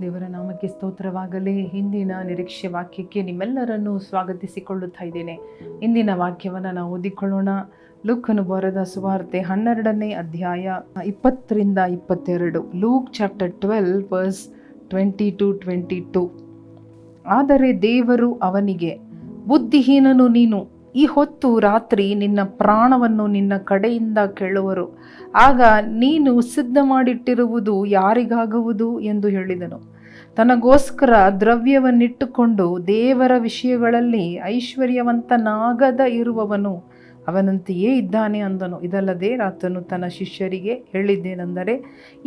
ದೇವರ ನಾಮಕ್ಕೆ ಸ್ತೋತ್ರವಾಗಲಿ. ಹಿಂದಿನ ನಿರೀಕ್ಷೆ ವಾಕ್ಯಕ್ಕೆ ನಿಮ್ಮೆಲ್ಲರನ್ನು ಸ್ವಾಗತಿಸಿಕೊಳ್ಳುತ್ತಾ ಇದ್ದೇನೆ. ಇಂದಿನ ವಾಕ್ಯವನ್ನು ನಾವು ಓದಿಕೊಳ್ಳೋಣ. ಲೂಕನು ಬರೆದ ಸುವಾರ್ತೆ ಹನ್ನೆರಡನೇ ಅಧ್ಯಾಯ ಇಪ್ಪತ್ತರಿಂದ ಇಪ್ಪತ್ತೆರಡು. Luke chapter twelve verse twenty two twenty two. ಆದರೆ ದೇವರು ಅವನಿಗೆ, ಬುದ್ಧಿಹೀನನು ನೀನು ಈ ಹೊತ್ತು ರಾತ್ರಿ ನಿನ್ನ ಪ್ರಾಣವನ್ನು ನಿನ್ನ ಕಡೆಯಿಂದ ಕೇಳುವರು. ಆಗ ನೀನು ಸಿದ್ಧ ಮಾಡಿಟ್ಟಿರುವುದು ಯಾರಿಗಾಗುವುದು? ಎಂದು ಹೇಳಿದನು. ತನಗೋಸ್ಕರ ದ್ರವ್ಯವನ್ನಿಟ್ಟುಕೊಂಡು ದೇವರ ವಿಷಯಗಳಲ್ಲಿ ಐಶ್ವರ್ಯವಂತನಾಗದ ಇರುವವನು ಅವನಂತೆಯೇ ಇದ್ದಾನೆ ಅಂದನು. ಇದಲ್ಲದೆ ರಾತನು ತನ್ನ ಶಿಷ್ಯರಿಗೆ ಹೇಳಿದ್ದೇನೆಂದರೆ,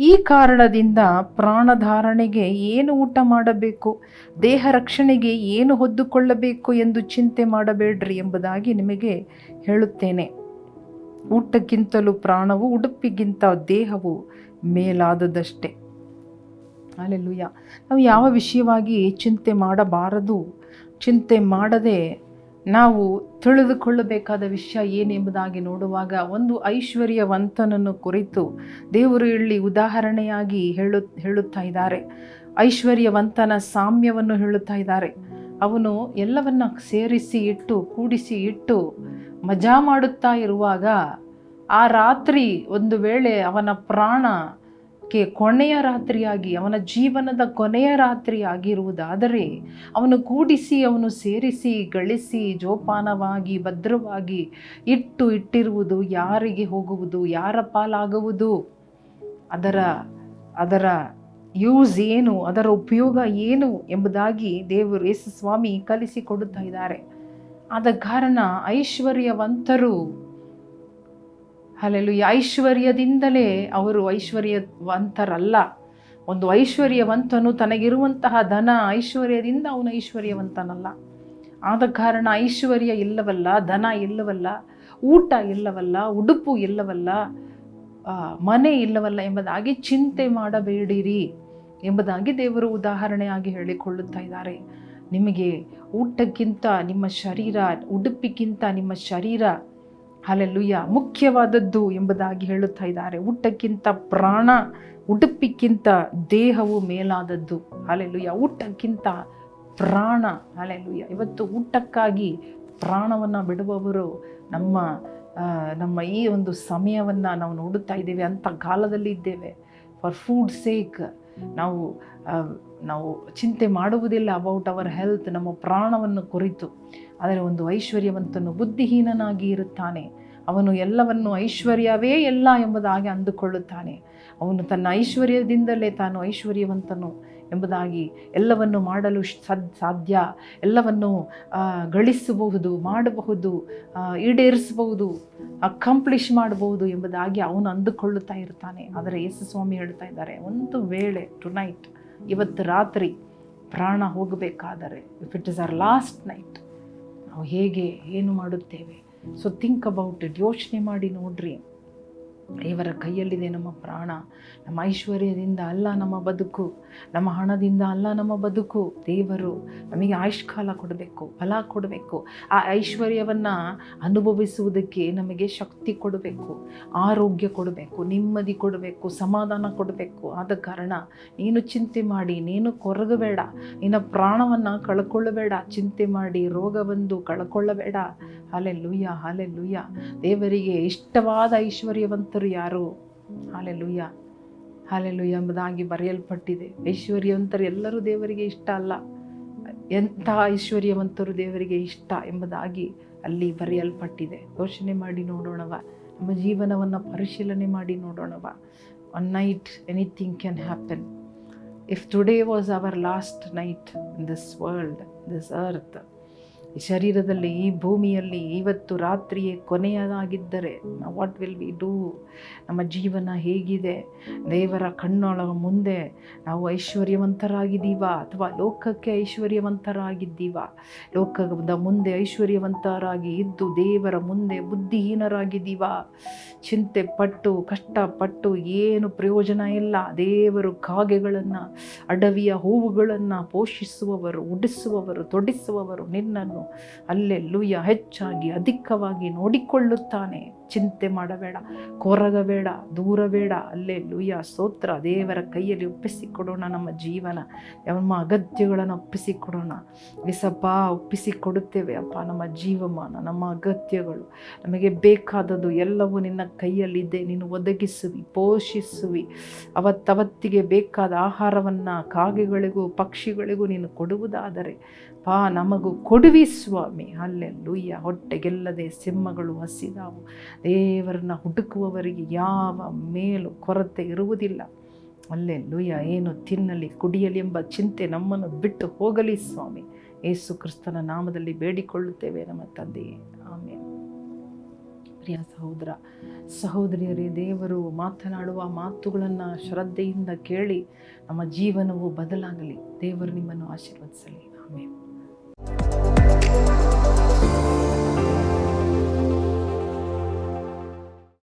ಈ ಕಾರಣದಿಂದ ಪ್ರಾಣಧಾರಣೆಗೆ ಏನು ಊಟ ಮಾಡಬೇಕು, ದೇಹ ರಕ್ಷಣೆಗೆ ಏನು ಹೊದ್ದುಕೊಳ್ಳಬೇಕು ಎಂದು ಚಿಂತೆ ಮಾಡಬೇಡ್ರಿ ಎಂಬುದಾಗಿ ನಿಮಗೆ ಹೇಳುತ್ತೇನೆ. ಊಟಕ್ಕಿಂತಲೂ ಪ್ರಾಣವು, ಉಡುಪಿಗಿಂತ ದೇಹವು ಮೇಲಾದದಷ್ಟೇ. ಅಲ್ಲೆಲ್ಲೂಯ್ಯ ನಾವು ಯಾವ ವಿಷಯವಾಗಿ ಚಿಂತೆ ಮಾಡಬಾರದು, ಚಿಂತೆ ಮಾಡದೆ ನಾವು ತಿಳಿದುಕೊಳ್ಳಬೇಕಾದ ವಿಷಯ ಏನೆಂಬುದಾಗಿ ನೋಡುವಾಗ ಒಂದು ಐಶ್ವರ್ಯವಂತನನ್ನು ಕುರಿತು ದೇವರು ಇಲ್ಲಿ ಉದಾಹರಣೆಯಾಗಿ ಹೇಳು, ಹೇಳುತ್ತಾ ಇದ್ದಾರೆ. ಐಶ್ವರ್ಯವಂತನ ಸಾಮ್ಯವನ್ನು ಹೇಳುತ್ತಾ ಇದ್ದಾರೆ. ಅವನು ಎಲ್ಲವನ್ನ ಸೇರಿಸಿ ಇಟ್ಟು, ಕೂಡಿಸಿ ಇಟ್ಟು ಮಜಾ ಮಾಡುತ್ತಾ ಇರುವಾಗ ಆ ರಾತ್ರಿ ಒಂದು ವೇಳೆ ಅವನ ಪ್ರಾಣಕ್ಕೆ ಕೊನೆಯ ರಾತ್ರಿಯಾಗಿ, ಅವನ ಜೀವನದ ಕೊನೆಯ ರಾತ್ರಿಯಾಗಿರುವುದಾದರೆ, ಅವನು ಕೂಡಿಸಿ, ಅವನು ಸೇರಿಸಿ, ಗಳಿಸಿ, ಜೋಪಾನವಾಗಿ, ಭದ್ರವಾಗಿ ಇಟ್ಟು ಇಟ್ಟಿರುವುದು ಯಾರಿಗೆ ಹೋಗುವುದು, ಯಾರ ಪಾಲಾಗುವುದು? ಅದರ ಅದರ ಯೂಸ್ ಏನು, ಅದರ ಉಪಯೋಗ ಏನು ಎಂಬುದಾಗಿ ದೇವರು ಯೇಸು ಸ್ವಾಮಿ ಕಲಿಸಿಕೊಡುತ್ತಾ ಇದ್ದಾರೆ. ಆದ ಕಾರಣ ಐಶ್ವರ್ಯವಂತರು ಅಲ್ಲೆಲ್ಲೂ ಐಶ್ವರ್ಯದಿಂದಲೇ ಅವರು ಐಶ್ವರ್ಯವಂತರಲ್ಲ. ಒಂದು ಐಶ್ವರ್ಯವಂತನು ತನಗಿರುವಂತಹ ಧನ ಐಶ್ವರ್ಯದಿಂದ ಅವನು ಐಶ್ವರ್ಯವಂತನಲ್ಲ. ಆದ ಕಾರಣ ಐಶ್ವರ್ಯ ಇಲ್ಲವಲ್ಲ, ಧನ ಇಲ್ಲವಲ್ಲ, ಊಟ ಇಲ್ಲವಲ್ಲ, ಉಡುಪು ಇಲ್ಲವಲ್ಲ ಮನೆ ಇಲ್ಲವಲ್ಲ ಎಂಬುದಾಗಿ ಚಿಂತೆ ಮಾಡಬೇಡಿರಿ ಎಂಬುದಾಗಿ ದೇವರು ಉದಾಹರಣೆಯಾಗಿ ಹೇಳಿಕೊಳ್ಳುತ್ತಾ ಇದ್ದಾರೆ. ನಿಮಗೆ ಊಟಕ್ಕಿಂತ ನಿಮ್ಮ ಶರೀರ ಉಡುಪಿಗಿಂತ ನಿಮ್ಮ ಶರೀರ ಅಲ್ಲೆಲ್ಲುಯ್ಯ ಮುಖ್ಯವಾದದ್ದು ಎಂಬುದಾಗಿ ಹೇಳುತ್ತಾ ಇದ್ದಾರೆ. ಊಟಕ್ಕಿಂತ ಪ್ರಾಣ, ಉಡುಪಿಕ್ಕಿಂತ ದೇಹವು ಮೇಲಾದದ್ದು. ಅಲ್ಲೆಲ್ಲುಯ್ಯ ಊಟಕ್ಕಿಂತ ಪ್ರಾಣ ಅಲ್ಲೆಲ್ಲುಯ್ಯ ಇವತ್ತು ಊಟಕ್ಕಾಗಿ ಪ್ರಾಣವನ್ನು ಬಿಡುವವರು ನಮ್ಮ ನಮ್ಮ ಈ ಒಂದು ಸಮಯವನ್ನು ನಾವು ನೋಡುತ್ತಾ ಇದ್ದೇವೆ. ಅಂಥ ಕಾಲದಲ್ಲಿ ಇದ್ದೇವೆ. ಫಾರ್ ಫುಡ್ ಸೇಕ್ ನಾವು ನಾವು ಚಿಂತೆ ಮಾಡುವುದಿಲ್ಲ ಅಬೌಟ್ ಅವರ್ ಹೆಲ್ತ್ ನಮ್ಮ ಪ್ರಾಣವನ್ನು ಕುರಿತು. ಆದರೆ ಒಂದು ಐಶ್ವರ್ಯವಂತನು, ಬುದ್ಧಿಹೀನನಾಗಿ ಇರುತ್ತಾನೆ. ಅವನು ಎಲ್ಲವನ್ನು ಐಶ್ವರ್ಯವೇ ಎಲ್ಲ ಎಂಬುದಾಗಿ ಅಂದುಕೊಳ್ಳುತ್ತಾನೆ. ಅವನು ತನ್ನ ಐಶ್ವರ್ಯದಿಂದಲೇ ತಾನು ಐಶ್ವರ್ಯವಂತನು ಎಂಬುದಾಗಿ ಎಲ್ಲವನ್ನು ಮಾಡಲು ಸದ್, ಸಾಧ್ಯ. ಎಲ್ಲವನ್ನು ಗಳಿಸಬಹುದು, ಮಾಡಬಹುದು ಈಡೇರಿಸಬಹುದು ಅಕಂಪ್ಲಿಷ್ ಮಾಡಬಹುದು ಎಂಬುದಾಗಿ ಅವನು ಅಂದುಕೊಳ್ಳುತ್ತಾ ಇರ್ತಾನೆ ಆದರೆ ಯೇಸು ಸ್ವಾಮಿ ಹೇಳ್ತಾ ಇದ್ದಾರೆ, ಒಂದು ವೇಳೆ ಟು ನೈಟ್ ಇವತ್ತು ರಾತ್ರಿ ಪ್ರಾಣ ಹೋಗಬೇಕಾದರೆ if it is our last night ನಾವು ಹೇಗೆ, ಏನು ಮಾಡುತ್ತೇವೆ? ಸೊ ಥಿಂಕ್ ಅಬೌಟ್ ಇಟ್ ಯೋಚನೆ ಮಾಡಿ ನೋಡ್ರಿ. ದೇವರ ಕೈಯಲ್ಲಿದೆ ನಮ್ಮ ಪ್ರಾಣ. ನಮ್ಮ ಐಶ್ವರ್ಯದಿಂದ ಅಲ್ಲ ನಮ್ಮ ಬದುಕು. ನಮ್ಮ ಹಣದಿಂದ ಅಲ್ಲ ನಮ್ಮ ಬದುಕು. ದೇವರು ನಮಗೆ ಆಯುಷ್ಕಾಲ ಕೊಡಬೇಕು, ಫಲ ಕೊಡಬೇಕು. ಆ ಐಶ್ವರ್ಯವನ್ನು ಅನುಭವಿಸುವುದಕ್ಕೆ ನಮಗೆ ಶಕ್ತಿ ಕೊಡಬೇಕು, ಆರೋಗ್ಯ ಕೊಡಬೇಕು, ನೆಮ್ಮದಿ ಕೊಡಬೇಕು, ಸಮಾಧಾನ ಕೊಡಬೇಕು. ಆದ ಕಾರಣ ನೀನು ಚಿಂತೆ ಮಾಡಿ, ನೀನು ಕೊರಗಬೇಡ. ನಿನ್ನ ಪ್ರಾಣವನ್ನು ಕಳ್ಕೊಳ್ಳಬೇಡ. ಚಿಂತೆ ಮಾಡಿ, ರೋಗ ಬಂದು ಕಳ್ಕೊಳ್ಳಬೇಡ. ಹಾಲೆ ಲೂಯ್ಯ ಹಾಲೆ ಲೂಯ್ಯ ದೇವರಿಗೆ ಇಷ್ಟವಾದ ಐಶ್ವರ್ಯವಂತರು ಯಾರು? ಹಾಲೆ ಹಾಲೆಲುಯ್ಯ ಹಾಲೆ ಲುಯ್ಯ ಎಂಬುದಾಗಿ ಬರೆಯಲ್ಪಟ್ಟಿದೆ. ಐಶ್ವರ್ಯವಂತರು ಎಲ್ಲರೂ ದೇವರಿಗೆ ಇಷ್ಟ ಅಲ್ಲ. ಎಂಥ ಐಶ್ವರ್ಯವಂತರು ದೇವರಿಗೆ ಇಷ್ಟ ಎಂಬುದಾಗಿ ಅಲ್ಲಿ ಬರೆಯಲ್ಪಟ್ಟಿದೆ. ಯೋಚನೆ ಮಾಡಿ ನೋಡೋಣವ. ನಮ್ಮ ಜೀವನವನ್ನು ಪರಿಶೀಲನೆ ಮಾಡಿ ನೋಡೋಣವ. One night anything can happen if today was our last night in this world this earth ಈ ಶರೀರದಲ್ಲಿ, ಈ ಭೂಮಿಯಲ್ಲಿ ಇವತ್ತು ರಾತ್ರಿಯೇ ಕೊನೆಯದಾಗಿದ್ದರೆ ವಾಟ್ ವಿಲ್ ವಿ ಡೂ ನಮ್ಮ ಜೀವನ ಹೇಗಿದೆ? ದೇವರ ಕಣ್ಣೊಳಗ ಮುಂದೆ ನಾವು ಐಶ್ವರ್ಯವಂತರಾಗಿದ್ದೀವಾ ಅಥವಾ ಲೋಕಕ್ಕೆ ಐಶ್ವರ್ಯವಂತರಾಗಿದ್ದೀವಾ? ಲೋಕದ ಮುಂದೆ ಐಶ್ವರ್ಯವಂತರಾಗಿ ಇದ್ದು ದೇವರ ಮುಂದೆ ಬುದ್ಧಿಹೀನರಾಗಿದ್ದೀವಾ? ಚಿಂತೆ ಪಟ್ಟು ಕಷ್ಟಪಟ್ಟು ಏನು ಪ್ರಯೋಜನ ಇಲ್ಲ. ದೇವರು ಕಾಗೆಗಳನ್ನು, ಅಡವಿಯ ಹೂವುಗಳನ್ನು ಪೋಷಿಸುವವರು, ಉಡಿಸುವವರು, ತೊಡಿಸುವವರು ನಿನ್ನನ್ನು ಅಲ್ಲೆಲ್ಲುಯ್ಯ ಹೆಚ್ಚಾಗಿ ಅಧಿಕವಾಗಿ ನೋಡಿಕೊಳ್ಳುತ್ತಾನೆ. ಚಿಂತೆ ಮಾಡಬೇಡ ಕೊರಗಬೇಡ ದೂರಬೇಡ ಅಲ್ಲೇ ಲುಯ್ಯ ಸ್ತೋತ್ರ. ದೇವರ ಕೈಯಲ್ಲಿ ಒಪ್ಪಿಸಿಕೊಡೋಣ ನಮ್ಮ ಜೀವನ. ನಮ್ಮ ಅಗತ್ಯಗಳನ್ನು ಒಪ್ಪಿಸಿಕೊಡೋಣ. ವಿಸಪ್ಪ ಒಪ್ಪಿಸಿಕೊಡುತ್ತೇವೆ ಅಪ್ಪ ನಮ್ಮ ಜೀವಮಾನ, ನಮ್ಮ ಅಗತ್ಯಗಳು. ನಮಗೆ ಬೇಕಾದದ್ದು ಎಲ್ಲವೂ ನಿನ್ನ ಕೈಯಲ್ಲಿದೆ. ನೀನು ಒದಗಿಸುವಿ, ಪೋಷಿಸುವಿ. ಅವತ್ತವತ್ತಿಗೆ ಬೇಕಾದ ಆಹಾರವನ್ನು ಕಾಗೆಗಳಿಗೂ ಪಕ್ಷಿಗಳಿಗೂ ನೀನು ಕೊಡುವುದಾದರೆ ಪಾ ನಮಗೂ ಕೊಡುವಿ ಸ್ವಾಮಿ. ಅಲ್ಲೇ ಲುಯ್ಯ ಹೊಟ್ಟೆಗೆಲ್ಲದೆ ಸಿಂಹಗಳು ಹಸಿದಾವು. ದೇವರನ್ನ ಹುಡುಕುವವರಿಗೆ ಯಾವ ಮೇಲೂ ಕೊರತೆ ಇರುವುದಿಲ್ಲ. ಅಲ್ಲೇ ಲೂಯ್ಯ ಏನು ತಿನ್ನಲಿ, ಕುಡಿಯಲಿ ಎಂಬ ಚಿಂತೆ ನಮ್ಮನ್ನು ಬಿಟ್ಟು ಹೋಗಲಿ ಸ್ವಾಮಿ. ಏಸು ಕ್ರಿಸ್ತನ ನಾಮದಲ್ಲಿ ಬೇಡಿಕೊಳ್ಳುತ್ತೇವೆ ನಮ್ಮ ತಂದೆಯೇ ಆಮೇಲೆ ಪ್ರಿಯ ಸಹೋದರ, ಸಹೋದರಿಯರೇ, ದೇವರು ಮಾತನಾಡುವ ಮಾತುಗಳನ್ನು ಶ್ರದ್ಧೆಯಿಂದ ಕೇಳಿ ನಮ್ಮ ಜೀವನವು ಬದಲಾಗಲಿ. ದೇವರು ನಿಮ್ಮನ್ನು ಆಶೀರ್ವದಿಸಲಿ. ಆಮೇಲೆ